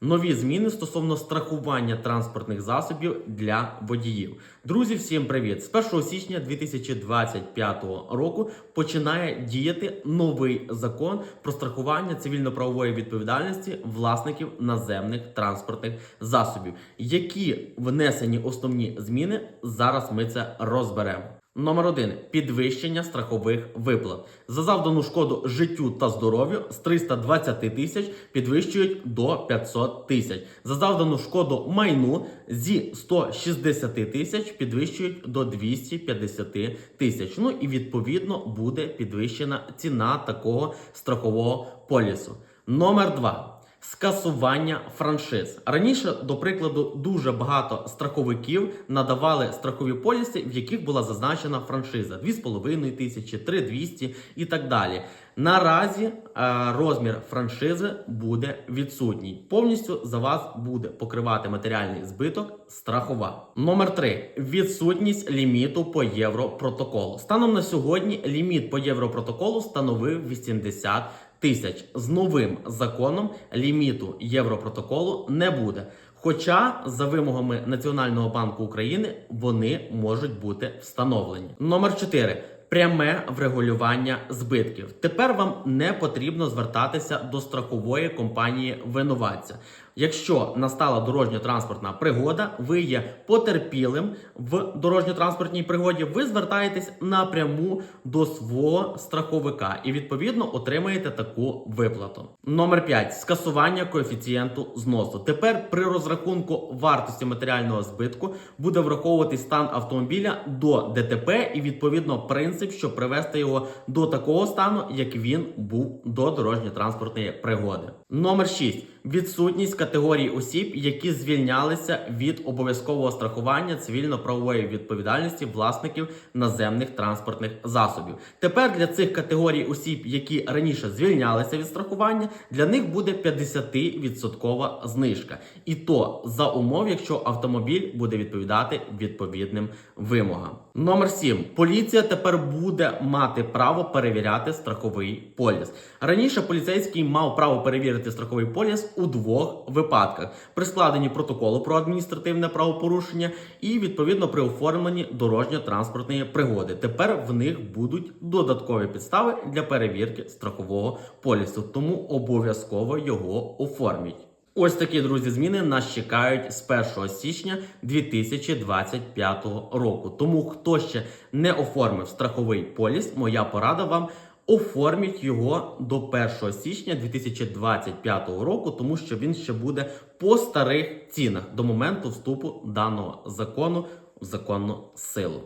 Нові зміни стосовно страхування транспортних засобів для водіїв. Друзі, всім привіт! З 1 січня 2025 року починає діяти новий закон про страхування цивільно-правової відповідальності власників наземних транспортних засобів. Які внесені основні зміни? Зараз ми це розберемо. Номер один підвищення страхових виплат за завдану шкоду життю та здоров'ю з 320 тисяч підвищують до 500 тисяч. За завдану шкоду майну зі 160 тисяч підвищують до 250 тисяч. Ну і відповідно буде підвищена ціна такого страхового полісу. Номер два. Скасування франшиз раніше, до прикладу, дуже багато страховиків надавали страхові поліси, в яких була зазначена франшиза 2,5 тисячі, 3,200 і так далі. Наразі е, розмір франшизи буде відсутній. Повністю за вас буде покривати матеріальний збиток страхова. Номер 3. відсутність ліміту по європротоколу. Станом на сьогодні ліміт по європротоколу становив 80 тисяч. З новим законом ліміту європротоколу не буде. Хоча за вимогами Національного банку України вони можуть бути встановлені. Номер 4. Пряме врегулювання збитків. Тепер вам не потрібно звертатися до страхової компанії винуватця. Якщо настала дорожньо-транспортна пригода, ви є потерпілим в дорожньо-транспортній пригоді, ви звертаєтесь напряму до свого страховика і відповідно отримаєте таку виплату. Номер 5. скасування коефіцієнту зносу. Тепер при розрахунку вартості матеріального збитку буде враховуватись стан автомобіля до ДТП і відповідно принцип, щоб привести його до такого стану, як він був до дорожньо-транспортної пригоди. Номер 6. Відсутність категорій осіб, які звільнялися від обов'язкового страхування цивільно-правової відповідальності власників наземних транспортних засобів. Тепер для цих категорій осіб, які раніше звільнялися від страхування, для них буде 50% знижка. І то за умов, якщо автомобіль буде відповідати відповідним вимогам. Номер 7. Поліція тепер буде мати право перевіряти страховий поліс. Раніше поліцейський мав право перевірити страховий поліс у двох випадках: при складенні протоколу про адміністративне правопорушення і відповідно при оформленні дорожньо-транспортної пригоди. Тепер в них будуть додаткові підстави для перевірки страхового полісу, тому обов'язково його оформіть. Ось такі друзі зміни нас чекають з 1 січня 2025 року. Тому хто ще не оформив страховий поліс, моя порада вам. Оформіть його до 1 січня 2025 року, тому що він ще буде по старих цінах до моменту вступу даного закону в законну силу.